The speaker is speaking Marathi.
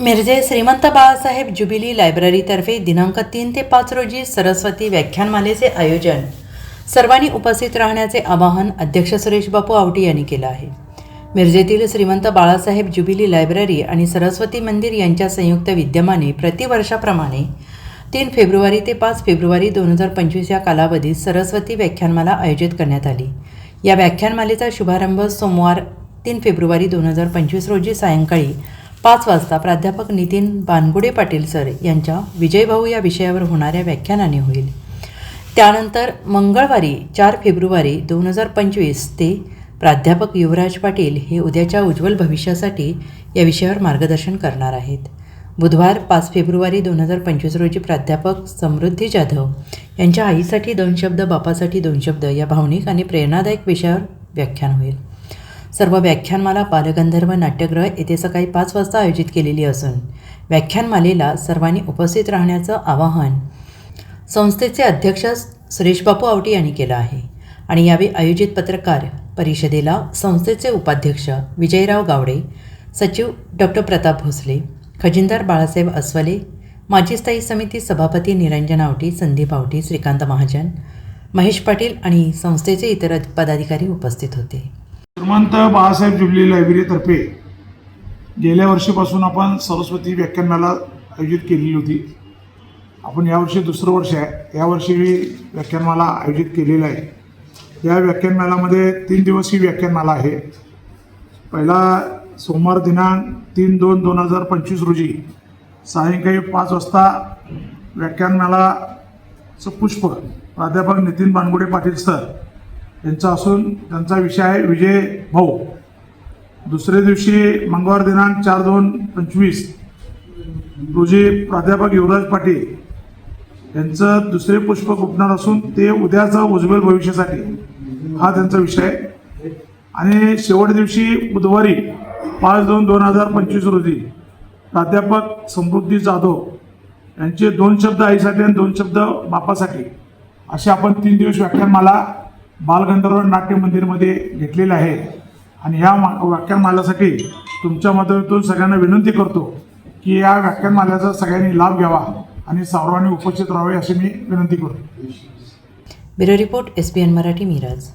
मिरजे श्रीमंत बाळासाहेब ज्युबिली लायब्ररीतर्फे दिनांक तीन ते पाच रोजी सरस्वती व्याख्यानमालेचे आयोजन. सर्वांनी उपस्थित राहण्याचे आवाहन अध्यक्ष सुरेश बापू आवटी यांनी केलं आहे. मिरजेतील श्रीमंत बाळासाहेब ज्युबिली लायब्ररी आणि सरस्वती मंदिर यांच्या संयुक्त विद्यमाने प्रतिवर्षाप्रमाणे तीन फेब्रुवारी ते पाच फेब्रुवारी दोन हजार पंचवीस या कालावधीत सरस्वती व्याख्यानमाला आयोजित करण्यात आली. या व्याख्यानमालेचा शुभारंभ सोमवार तीन फेब्रुवारी दोन हजार पंचवीस रोजी सायंकाळी पाच वाजता प्राध्यापक नितीन बानगुडे पाटील सर यांच्या विजयभाऊ या विषयावर होणाऱ्या व्याख्यानाने होईल. त्यानंतर मंगळवारी चार फेब्रुवारी दोन हजार पंचवीस ते प्राध्यापक युवराज पाटील हे उद्याच्या उज्ज्वल भविष्यासाठी या विषयावर मार्गदर्शन करणार आहेत. बुधवार पाच फेब्रुवारी दोन हजार पंचवीस रोजी प्राध्यापक समृद्धी जाधव यांच्या आईसाठी दोन शब्द बापासाठी दोन शब्द या भावनिक आणि प्रेरणादायक विषयावर व्याख्यान होईल. सर्व व्याख्यानमाला बालगंधर्व नाट्यगृह येथे सकाळी पाच वाजता आयोजित केलेली असून व्याख्यानमालेला सर्वांनी उपस्थित राहण्याचं आवाहन संस्थेचे अध्यक्ष सुरेश बापू आवटी यांनी केलं आहे. आणि यावेळी आयोजित पत्रकार परिषदेला संस्थेचे उपाध्यक्ष विजयराव गावडे सचिव डॉक्टर प्रताप भोसले खजिनदार बाळासाहेब अस्वले माजी स्थायी समिती सभापती निरंजन आवटी संदीप आवटी श्रीकांत महाजन महेश पाटील आणि संस्थेचे इतर पदाधिकारी उपस्थित होते. श्रीमंत बाळासाहेब जुबली लायब्ररीतर्फे गेल्या वर्षीपासून आपण सरस्वती व्याख्यानमाला आयोजित केलेली होती. आपण यावर्षी दुसरं वर्ष आहे. यावर्षी व्याख्यानमाला आयोजित केलेलं आहे. या व्याख्यानमालामध्ये तीन दिवस ही व्याख्यानमाला आहे. पहिला सोमवार दिनांक तीन दोन दोन हजार पंचवीस रोजी सायंकाळी पाच वाजता व्याख्यानमालाचं पुष्प प्राध्यापक नितीन बानगुडे पाटील सर यांचा असून त्यांचा विषय आहे विजय भाऊ. दुसऱ्या दिवशी मंगळवार दिनांक चार दोन पंचवीस रोजी प्राध्यापक युवराज पाटील यांचं दुसरे पुष्प गुपणार असून ते उद्याचं उज्ज्वल भविष्यासाठी हा त्यांचा विषय आहे. आणि शेवट दिवशी बुधवारी पाच दोन दोन हजार पंचवीस रोजी प्राध्यापक समृद्धी जाधव यांचे दोन शब्द आईसाठी आणि दोन शब्द बापासाठी असे आपण तीन दिवस व्याख्यानमाला बालगंधर्व नाट्य मंदिरमध्ये घेतलेले आहे. आणि ह्या मा व्याख्यानमालासाठी तुमच्या मदतीतून सगळ्यांना विनंती करतो की या व्याख्यानमाल्याचा सगळ्यांनी लाभ घ्यावा आणि सर्वांनी उपस्थित राहावे अशी मी विनंती करतो. Bureau report S P N Marathi Miraj.